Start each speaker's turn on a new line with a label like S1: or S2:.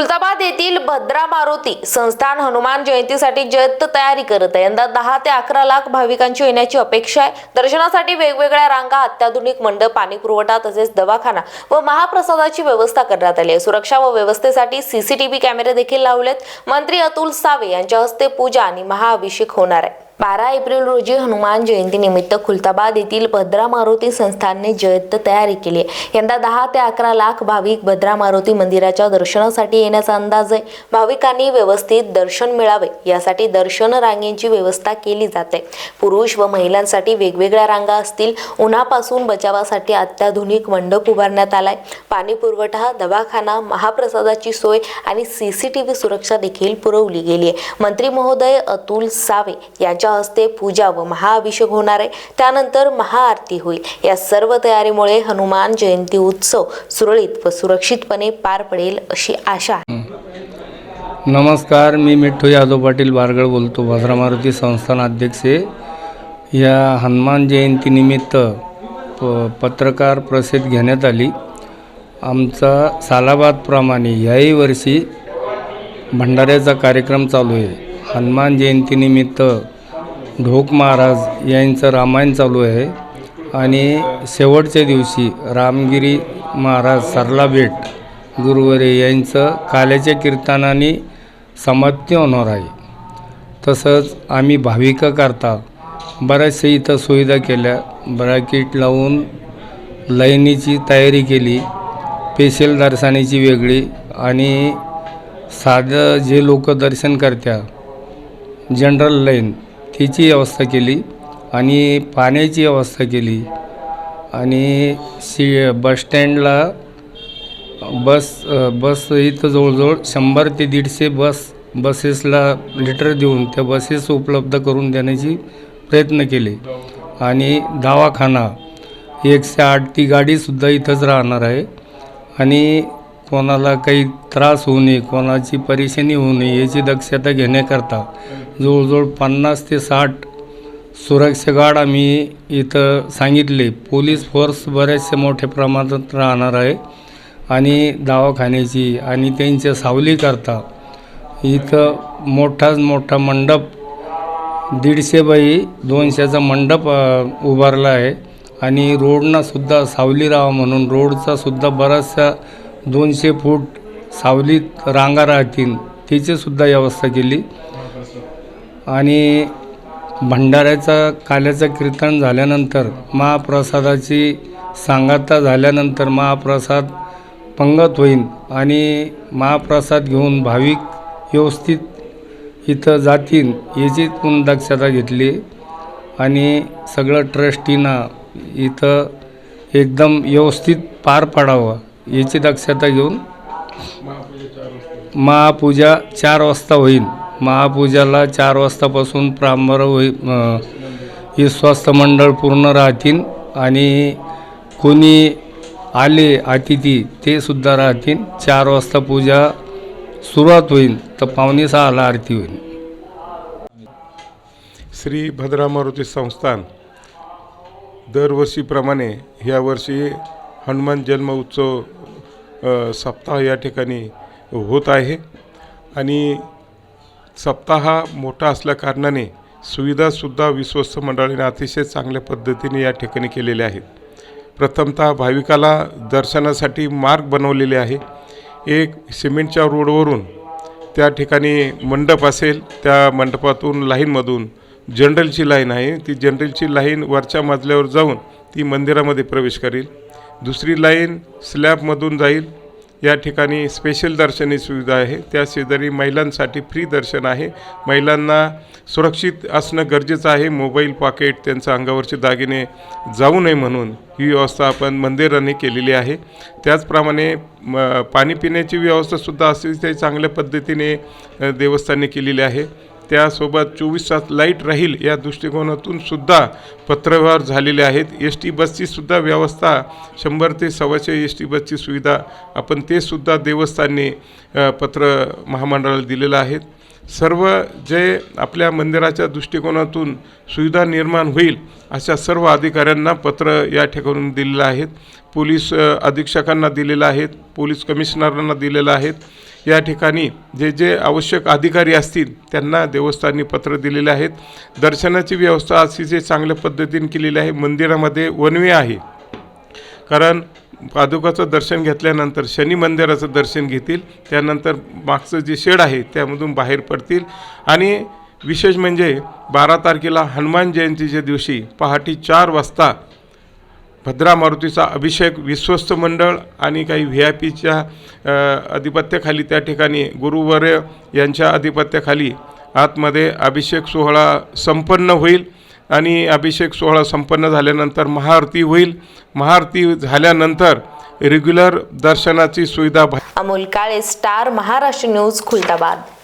S1: खुलताबाद येथील भद्रा मारुती संस्थान हनुमान जयंतीसाठी जयंत तयारी करत आहे. यंदा दहा ते अकरा लाख भाविकांची येण्याची अपेक्षा आहे. दर्शनासाठी वेगवेगळ्या रांगा अत्याधुनिक मंडप पाणी पुरवठा तसेच दवाखाना व महाप्रसादाची व्यवस्था करण्यात आली आहे. सुरक्षा व व्यवस्थेसाठी सीसीटीव्ही कॅमेरे देखील लावलेत. मंत्री अतुल सावे यांच्या हस्ते पूजा आणि महाअभिषेक होणार आहे. बारा एप्रिल रोजी हनुमान जयंतीनिमित्त खुलताबाद येथील भद्रा मारुती संस्थानने जयंत तयारी केली. आहे यंदा दहा ते अकरा लाख भाविक भद्रा मारुती मंदिराच्या दर्शनासाठी येण्याचा अंदाज आहे. भाविकांनी व्यवस्थित दर्शन मिळावे यासाठी दर्शन रांगेंची व्यवस्था केली जाते. पुरुष व महिलांसाठी वेगवेगळ्या रांगा असतील. उन्हापासून बचावासाठी अत्याधुनिक मंडप उभारण्यात आलाय. पाणी पुरवठा दवाखाना महाप्रसादाची सोय आणि सीसीटीव्ही सुरक्षा देखील पुरवली गेली आहे. मंत्री महोदय अतुल सावे यांच्या हस्ते पूजा व महाअभिषेक होणार आहे. त्यानंतर महाआरती होईल. या सर्व तयारीमुळे हनुमान जयंती उत्सव सुरळीत व सुरक्षितपणे पार पडेल अशी आशा आहे.
S2: नमस्कार मी मिठ्ठू यादव पाटील बारगळ बोलतो. भद्रा मारुती संस्थान अध्यक्ष या हनुमान जयंतीनिमित्त प पत्रकार प्रसिद्ध घेण्यात आली. आमचा सालाबादप्रमाणे याही वर्षी भंडाऱ्याचा कार्यक्रम चालू आहे. हनुमान जयंतीनिमित्त ढोक महाराज यांचं रामायण चालू आहे. आणि शेवटच्या दिवशी रामगिरी महाराज सरला भेट गुरुवरे यांचं काल्याच्या कीर्तनाने समाप्ती होणार आहे. तसंच आम्ही भाविकाकरता बऱ्याचशा इथं सुविधा केल्या. ब्रॅकेट लावून लाईनीची तयारी केली. पेशल दर्शनाची वेगळी आणि साधं जे लोक दर्शन करत्या जनरल लाईन तिची व्यवस्था केली आणि पाण्याची व्यवस्था केली. आणि सी बसस्टँडला बस बस इथं जवळजवळ शंभर ते दीडशे बस बसेसला लिटर देऊन त्या बसेस उपलब्ध करून देण्याची प्रयत्न केले. आणि दवाखाना एकशे आठ ती गाडीसुद्धा इथंच राहणार आहे. आणि कोणाला काही त्रास होऊ नये कोणाची परेशानी होऊ नये याची दक्षता घेण्याकरता जवळजवळ पन्नास ते साठ सुरक्षा गार्ड आम्ही इथं सांगितले. पोलीस फोर्स बऱ्याचशा मोठ्या प्रमाणात राहणार आहे आणि दवाखान्याची आणि त्यांच्या सावलीकरता इथं मोठाच मोठा मंडप दीडशे बाई दोनशेचा मंडप उभारला आहे. आणि रोडनासुद्धा सावली राहा म्हणून रोडचासुद्धा बराचसा दोनशे फूट सावलीत रांगा राहतील तिचीसुद्धा व्यवस्था केली. आणि भंडाऱ्याचा काल्याचं कीर्तन झाल्यानंतर महाप्रसादाची सांगता झाल्यानंतर महाप्रसाद पंगत होईल आणि महाप्रसाद घेऊन भाविक व्यवस्थित इथं जातील याची पण दक्षता घेतली. आणि सगळं ट्रस्टीना इथं एकदम व्यवस्थित पार पाडावं. याची दक्षता घेऊन महापूजा चार वाजता होईल. महापूजाला चार वाजतापासून प्रारंभ होईल. अ, मंडळ पूर्ण राहतील आणि कोणी आले अतिथी ते सुद्धा राहतील. चार वाजता पूजा सुरुवात होईल तर पावणे सहाला आरती होईल.
S3: श्री भद्रा मारुती संस्थान दरवर्षीप्रमाणे ह्यावर्षी हनुमान जन्म उत्सव सप्ताह या ठिकाणी होत आहे. आणि सप्ताह हा मोठा असल्याकारणाने सुविधासुद्धा विश्वस्त मंडळाने अतिशय चांगल्या पद्धतीने या ठिकाणी केलेल्या आहेत. प्रथमतः भाविकाला दर्शनासाठी मार्ग बनवलेले आहे. एक सिमेंटच्या रोडवरून त्या ठिकाणी मंडप असेल त्या मंडपातून लाईनमधून जनरलची लाईन आहे. ती जनरलची लाईन वरच्या मजल्यावर जाऊन ती मंदिरामध्ये प्रवेश करेल. दुसरी लाईन स्लॅबमधून जाईल. या ठिकाणी स्पेशल दर्शनी सुविधा आहे. त्या शेजारी महिलांसाठी फ्री दर्शन आहे. महिलांना सुरक्षित असणं गरजेचं आहे. मोबाईल पॉकेट त्यांच्या अंगावरचे दागिने जाऊ नये म्हणून ही व्यवस्था आपण मंदिराने केलेली आहे. त्याचप्रमाणे म पाणी पिण्याची व्यवस्थासुद्धा अतिशय चांगल्या पद्धतीने देवस्थानी केलेली आहे. त्यासोबत चोवीस तास लाइट राहील या दृष्टिकोनातून सुद्धा पत्रव्यवहार झालेले आहेत. एस टी बसचीसुद्धा व्यवस्था शंभर ते सव्वाशे एस टी बसची सुविधा आपण ते सुद्धा देवस्थानने पत्र महामंडळाला दिलेलं आहे. सर्व जे आपल्या मंदिराच्या दृष्टिकोनातून सुविधा निर्माण होईल अशा सर्व अधिकाऱ्यांना पत्र या ठिकाणून दिलेलं आहेत. पोलीस अधीक्षकांना दिलेलं आहेत पोलीस कमिशनरांना दिलेलं आहेत. या ठिकाणी जे जे आवश्यक अधिकारी असतील त्यांना देवस्थानी पत्र दिलेले आहेत. दर्शनाची व्यवस्था अतिशय चांगल्या पद्धतीने केलेली आहे. मंदिरामध्ये वनवे आहे. कारण पादुकाचं दर्शन घेतल्यानंतर शनी मंदिराचं दर्शन घेतील त्यानंतर मागचं जे शेड आहे त्यामधून बाहेर पडतील. आणि विशेष म्हणजे बारा तारखेला हनुमान जयंतीच्या दिवशी पहाटे चार वाजता भद्रा मारुतीचा अभिषेक विश्वस्त मंडळ आणि काही व्ही आय पीच्या अधिपत्याखाली त्या ठिकाणी गुरुवर्य यांच्या अधिपत्याखाली आतमध्ये अभिषेक सोहळा संपन्न होईल. आणि अभिषेक सोहळा संपन्न झाल्यानंतर महाआरती होईल. महाआरती झाल्यानंतर रेग्युलर दर्शनाची सुविधा
S1: अमोल काळे स्टार महाराष्ट्र न्यूज खुलताबाद.